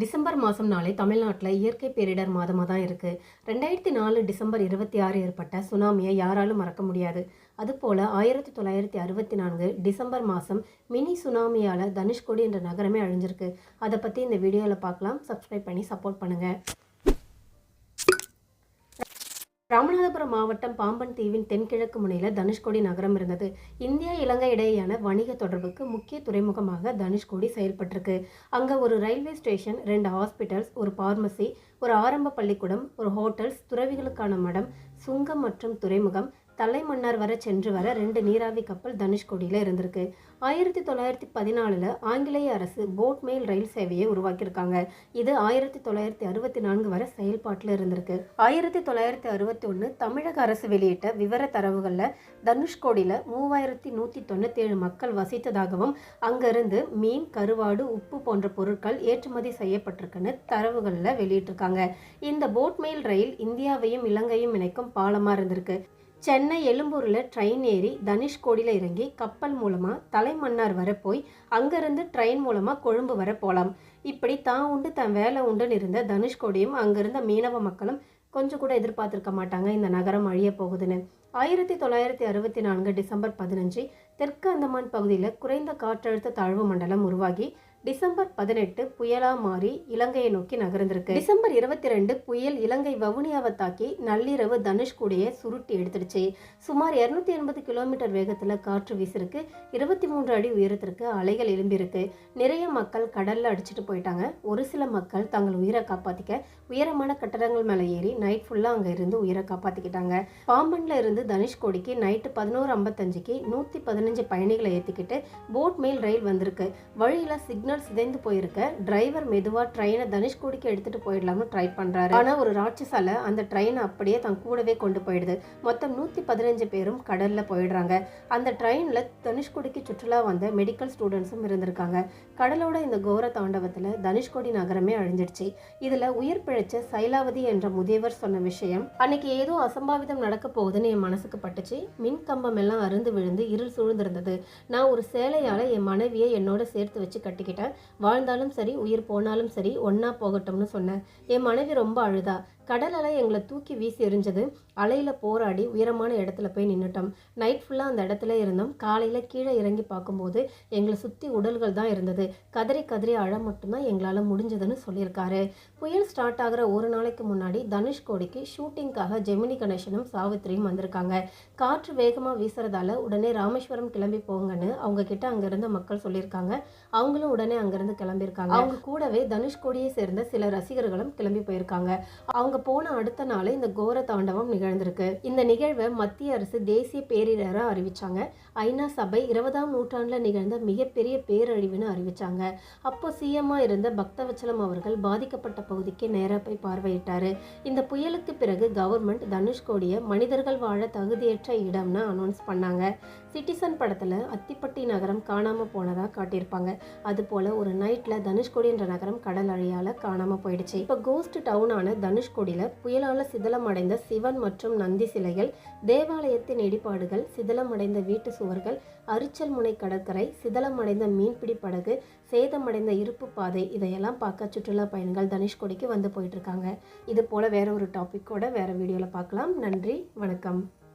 December மாதம் நாளை தமிழ்நாட்டில் இயற்கை பேரிடர் மாதமாக தான் இருக்குது ரெண்டாயிரத்தி நாலு டிசம்பர் இருபத்தி ஆறு ஏற்பட்ட சுனாமியை யாராலும் மறக்க முடியாது. அதுபோல் ஆயிரத்தி தொள்ளாயிரத்தி அறுபத்தி நான்கு டிசம்பர் மாதம் மினி சுனாமியால் தனுஷ்கோடி என்ற நகரமே அழிஞ்சிருக்கு. அதை பற்றி இந்த வீடியோவில் பார்க்கலாம் சப்ஸ்கிரைப் பண்ணி சப்போர்ட் பண்ணுங்கள் ராமநாதபுரம் மாவட்டம் பாம்பன் தீவின் தென்கிழக்கு முனையில் தனுஷ்கோடி நகரம் இருந்தது. இந்தியா இலங்கை இடையேயான வணிக தொடர்புக்கு முக்கிய துறைமுகமாக தனுஷ்கோடி செயல்பட்டிருக்கு. அங்கே ஒரு ரயில்வே ஸ்டேஷன் ரெண்டு ஹாஸ்பிட்டல்ஸ் ஒரு பார்மசி ஒரு ஆரம்ப பள்ளிக்கூடம் ஒரு ஹோட்டல்ஸ் துறவிகளுக்கான மடம் சுங்கம் மற்றும் துறைமுகம் தலைமன்னார் வர சென்று வர ரெண்டு நீராவி கப்பல் தனுஷ்கோடியில் இருந்திருக்கு. ஆயிரத்தி தொள்ளாயிரத்தி பதினாலில் ஆங்கிலேய அரசு போட் மெயில் ரயில் சேவையை உருவாக்கியிருக்காங்க. இது ஆயிரத்தி தொள்ளாயிரத்தி அறுபத்தி நான்கு வரை செயல்பாட்டில் இருந்திருக்கு. ஆயிரத்தி தொள்ளாயிரத்தி அறுபத்தி ஒன்று தமிழக அரசு வெளியிட்ட விவர தரவுகளில் தனுஷ்கோடியில் மூவாயிரத்தி நூற்றி தொண்ணூத்தேழு மக்கள் வசித்ததாகவும் அங்கிருந்து மீன் கருவாடு உப்பு போன்ற பொருட்கள் ஏற்றுமதி செய்யப்பட்டிருக்குன்னு தரவுகளில் வெளியிட்டிருக்காங்க. இந்த போட் மெயில் ரயில் இந்தியாவையும் இலங்கையும் இணைக்கும் பாலமாக இருந்திருக்கு. சென்னை எழும்பூரில் ட்ரெயின் ஏறி தனுஷ்கோடியில் இறங்கி கப்பல் மூலமாக தலைமன்னார் வர போய் அங்கேருந்து ட்ரெயின் மூலமாக கொழும்பு வர போகலாம் இப்படி தான் உண்டு தன் வேலை உண்டுன்னு இருந்த தனுஷ்கோடியும் அங்கிருந்த மீனவ மக்களும் கொஞ்சம் கூட எதிர்பார்த்துருக்க மாட்டாங்க இந்த நகரம் அழிய போகுதுன்னு. ஆயிரத்தி தொள்ளாயிரத்தி அறுபத்தி நான்கு டிசம்பர் பதினஞ்சு தெற்கு அந்தமான் பகுதியில் குறைந்த காற்றழுத்த தாழ்வு மண்டலம் உருவாகி டிசம்பர் பதினெட்டு புயலா மாறி இலங்கையை நோக்கி நகர்ந்திருக்கு. டிசம்பர் இருபத்தி ரெண்டு புயல் இலங்கை வவுனியாவை தாக்கி நள்ளிரவு தனுஷ்கோடியை சுருட்டி எடுத்துடுச்சு. சுமார் இருநூத்தி எண்பது கிலோமீட்டர் வேகத்துல காற்று வீசிருக்கு. இருபத்தி மூன்று அடி உயரத்திற்கு அலைகள் எழும்பியிருக்கு. நிறைய மக்கள் கடல்ல அடிச்சுட்டு போயிட்டாங்க. ஒரு சில மக்கள் தங்கள் உயிரை காப்பாத்திக்க உயரமான கட்டடங்கள் மேலே ஏறி நைட் ஃபுல்லா அங்க இருந்து உயிரை காப்பாத்திக்கிட்டாங்க. பாம்பன்ல இருந்து தனுஷ்கோடிக்கு நைட்டு பதினோரு ஐம்பத்தஞ்சுக்கு நூத்தி பதினஞ்சு பயணிகளை ஏத்திக்கிட்டு போட் மேல் ரயில் வந்திருக்கு. வழியில சிக்னல் சிதைந்து போயிருக்க டிரைவர் மெதுவாக ட்ரெயினை தனுஷ்கோடிக்கு எடுத்துட்டு போயிடலாம்னு ட்ரை பண்ணுறாரு ஆனால் ஒரு ராட்சசால அந்த ட்ரெயினை அப்படியே தன் கூடவே கொண்டு போயிடுது. மொத்தம் நூத்தி பதினஞ்சு பேரும் கடல்ல போயிடுறாங்க. அந்த ட்ரெயினில் தனுஷ்கோடிக்கு சுற்றுலா வந்த மெடிக்கல் ஸ்டூடெண்ட்ஸும் இருந்திருக்காங்க. கடலோட இந்த கோர தாண்டவத்துல தனுஷ்கோடி நகரமே அழிஞ்சிடுச்சு. இதுல உயிர் பிழைச்ச சைலாவதி என்ற முதியவர் சொன்ன விஷயம் அன்னைக்கு ஏதோ அசம்பாவிதம் நடக்க போகுதுன்னு என் மனசுக்கு பட்டுச்சு. மின் கம்பம் எல்லாம் அருந்து விழுந்து இருள் சூழ்ந்திருந்தது. நான் ஒரு சேலையால் என் மனைவியை என்னோட சேர்த்து வச்சு கட்டிக்கிட்டேன். வாழ்ந்தாலும் சரி உயிர் போனாலும் சரி ஒன்னா போகட்டும்னு சொன்னேன். என் மனைவி ரொம்ப அழுதா. கடலலை எங்களை தூக்கி வீசி எறிஞ்சது அலையில் போராடி உயரமான இடத்துல போய் நின்றுட்டோம் நைட் ஃபுல்லாக அந்த இடத்துல இருந்தோம். காலையில் கீழே இறங்கி பார்க்கும்போது எங்களை சுற்றி உடல்கள் தான் இருந்தது. கதறி கதறி அழ மட்டும்தான் எங்களால் முடிஞ்சதுன்னு சொல்லியிருக்காரு. புயல் ஸ்டார்ட் ஆகிற ஒரு நாளைக்கு முன்னாடி தனுஷ்கோடிக்கு ஷூட்டிங்காக ஜெமினி கணேசனும் சாவித்திரியும் வந்திருக்காங்க. காற்று வேகமாக வீசுறதால உடனே ராமேஸ்வரம் கிளம்பி போங்கன்னு அவங்க கிட்ட அங்கேருந்து மக்கள் சொல்லியிருக்காங்க. அவங்களும் உடனே அங்கேருந்து கிளம்பியிருக்காங்க. அவங்க கூடவே தனுஷ்கோடியை சேர்ந்த சில ரசிகர்களும் கிளம்பி போயிருக்காங்க. அவங்க போன அடுத்த நாள் இந்த கோர தாண்டவம் நிகழ்ந்திருக்கு. இந்த நிகழ்வை மத்திய அரசு தேசிய பேரிடராக அறிவிச்சாங்க. ஐநா சபை இருபதாம் நூற்றாண்டில் நிகழ்ந்த மிகப்பெரிய பேரழிவுன்னு அறிவிச்சாங்க. அப்போ சிஎம்மா இருந்த பக்தவச்சலம் அவர்கள் பாதிக்கப்பட்ட பகுதிக்கு நேராக போய் பார்வையிட்டாரு. இந்த புயலுக்கு பிறகு கவர்மெண்ட் தனுஷ்கோடியை மனிதர்கள் வாழ தகுதியற்ற இடம்னு அனௌன்ஸ் பண்ணாங்க. சிட்டிசன் படத்தில் அத்திப்பட்டி நகரம் காணாமல் போனதாக காட்டியிருப்பாங்க. அதுபோல ஒரு நைட்டில் தனுஷ்கோடி என்ற நகரம் கடல் அழியால் காணாமல் போயிடுச்சு. இப்போ கோஸ்ட் டவுனான தனுஷ்கோடியில புயலால சிதிலமடைந்த சிவன் மற்றும் மற்றும் நந்தி சிலைகள் தேவாலயத்தின் இடிபாடுகள் சிதிலமடைந்த வீட்டு சுவர்கள் அரிச்சல் முனை கடற்கரை சிதலமடைந்த மீன்பிடி படகு சேதமடைந்த இருப்பு பாதை இதையெல்லாம் பார்க்க சுற்றுலா பயணிகள் தனுஷ்கோடிக்கு வந்து போயிட்டு இருக்காங்க. இது போல வேற ஒரு டாப்பிக்கோட வேற வீடியோவில் பார்க்கலாம். நன்றி வணக்கம்.